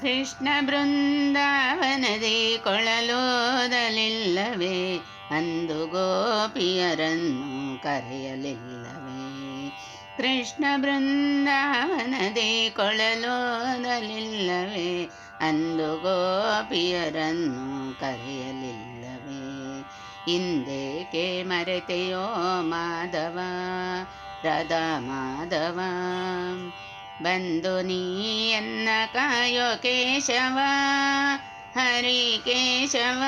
ಕೃಷ್ಣ ಬೃಂದಾವನದಿ ಕೊಳಲೋದಲಿಲ್ಲವೇ? ಅಂದು ಗೋಪಿಯರನ್ನು ಕರೆಯಲಿಲ್ಲವೇ? ಕೃಷ್ಣ ಬೃಂದಾವನದಿ ಕೊಳಲೋದಲಿಲ್ಲವೇ? ಅಂದು ಗೋಪಿಯರನ್ನು ಕರೆಯಲಿಲ್ಲವೇ? ಹಿಂದೇಕೆ ಮರೆತೆಯೋ ಮಾಧವ? ರಾಧಾ ಮಾಧವ? ಬಂದು ನೀಯನ್ನ ಕಾಯೋ ಕೇಶವ, ಹರಿ ಕೇಶವ,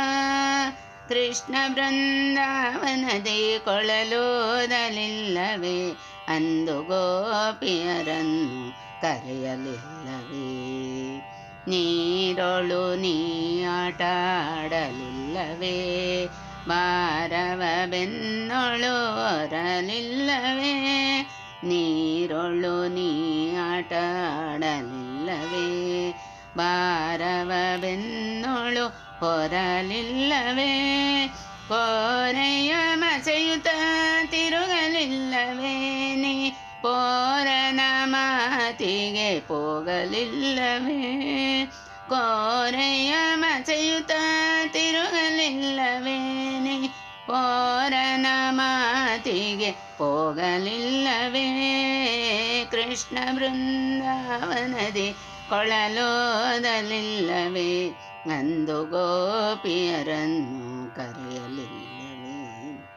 ಕೃಷ್ಣ ಬೃಂದಾವನದಿ ಕೊಳಲೋದಲಿಲ್ಲವೇ? ಅಂದು ಗೋಪಿಯರನ್ನು ಕರೆಯಲಿಲ್ಲವೇ? ನೀರೊಳು ನೀ ಆಟ ಬಾರವ ಬೆನ್ನೊಳು ಹೊರಲಿಲ್ಲವೇ? ನೀರೊಳು ನೀ ಆಟ ಆಡಲಿಲ್ಲವೇ ಬಾರವ ಬೆನ್ನೊಳು ಹೊರಲಿಲ್ಲವೇ ಕೋರೆಯ ಮಸೆಯುತ ತಿರುಗಲಿಲ್ಲವೇ ನೀ ಪೋರನ ಮಾತಿಗೆ ಹೋಗಲಿಲ್ಲವೇ ಕೋರೆಯ ಮಸೆಯುತ ತಿರುಗಲಿಲ್ಲವೇ ನೀ ಪೋರನ ಮಾತಿಗೆ ಹೋಗಲಿಲ್ಲವೇ. ಕೃಷ್ಣ ಬೃಂದಾವನದಿ ಕೊಳಲೋದಲಿಲ್ಲವೇ. ಅಂದು ಗೋಪಿಯರನ್ನು ಕರೆಯಲಿಲ್ಲವೇ.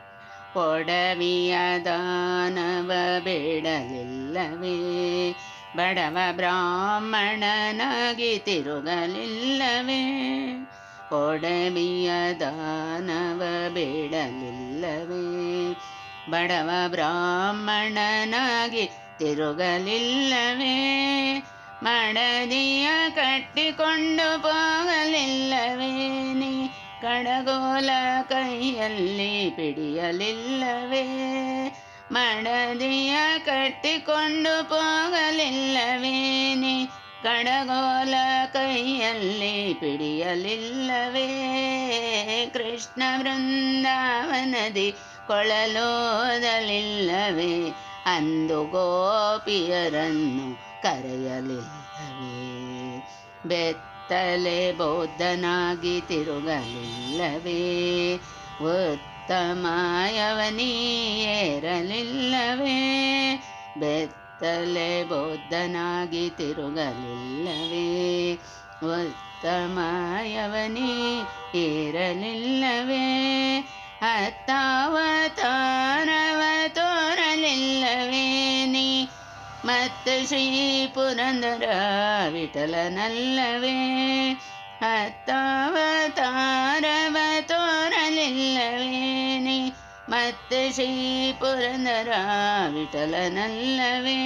ಕೊಡವಿಯ ದಾನವ ಬೇಡಲಿಲ್ಲವೇ. ಬಡವ ಬ್ರಾಹ್ಮಣನಾಗಿ ತಿರುಗಲಿಲ್ಲವೇ. ಕೊಡವಿಯ ದಾನವ ಬೇಡಲಿಲ್ಲವೇ. ಬಡವ ಬ್ರಾಹ್ಮಣನಾಗಿ ತಿರುಗಲಿಲ್ಲವೇ? ಮಡದಿಯ ಕಟ್ಟಿಕೊಂಡು ಹೋಗಲಿಲ್ಲವೇ? ನೀ ಕಡಗೋಲ ಕೈಯಲ್ಲಿ ಪಿಡಿಯಲಿಲ್ಲವೇ? ಮಡದಿಯ ಕಟ್ಟಿಕೊಂಡು ಹೋಗಲಿಲ್ಲವೇ? ನೀ ಕಡಗೋಲ ಕೈಯಲ್ಲಿ ಪಿಡಿಯಲಿಲ್ಲವೇ? ಕೃಷ್ಣ ವೃಂದಾವನದಿ ಕೊಳಲೋದಲಿಲ್ಲವೇ? ಅಂದು ಗೋಪಿಯರನ್ನು ಕರೆಯಲಿಲ್ಲವೇ? ಬೆತ್ತಲೆ ಬೌದ್ಧನಾಗಿ ತಿರುಗಲಿಲ್ಲವೇ? ಉತ್ತಮಾಯವನಿಯೇರಲಿಲ್ಲವೇ ಬೆತ್ತಲೆ ಬೌದ್ಧನಾಗಿ ತಿರುಗಲಿಲ್ಲವೇ? ಉತ್ತಮಾಯವನಿ ಏರಲಿಲ್ಲವೇ? ಹತ್ತಾವತಾರವ ತೋರಲಿಲ್ಲವೇ ನೀ ಮತ್ತು ಶ್ರೀ ಪುರಂದರ ವಿಠಲನಲ್ಲವೇ ಹತ್ತಾವತಾರವ ತೋರಲಿಲ್ಲವೇ ನೀ ಮತ್ತು ಶ್ರೀ ಪುರಂದರ ವಿಠಲನಲ್ಲವೇ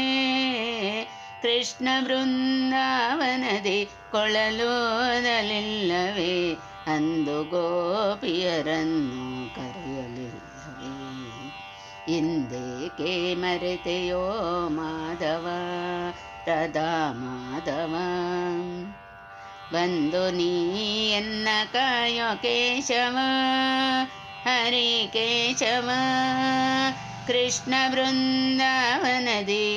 ಕೃಷ್ಣ ಬೃಂದಾವನದಿ ಕೊಳಲೋದಲಿಲ್ಲವೇ, ಅಂದು ಗೋಪಿಯರನ್ನು ಕರೆಯಲಿಲ್ಲವೇ. ಹಿಂದೇಕೆ ಮರೆತೆಯೋ ಮಾಧವ ರಾಧಾ ಮಾಧವ. ಬಂದು ನೀ ಎನ್ನ ಕಾಯೋ ಕೇಶವ, ಹರಿ ಕೇಶವ, ಕೃಷ್ಣ ಬೃಂದಾವನದಿ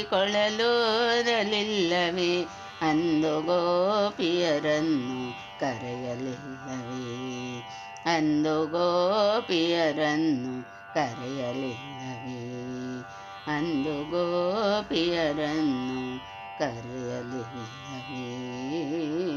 ಕೊಳಲೋದಲಿಲ್ಲವೇ ಅಂದು ಗೋಪಿಯರನ್ನು ಕರೆಯಲಿಲ್ಲವೇ? ಅಂದು ಗೋಪಿಯರನ್ನು ಕರೆಯಲಿಲ್ಲವೇ? ಅಂದು ಗೋಪಿಯರನ್ನು ಕರೆಯಲಿಲ್ಲವೇ?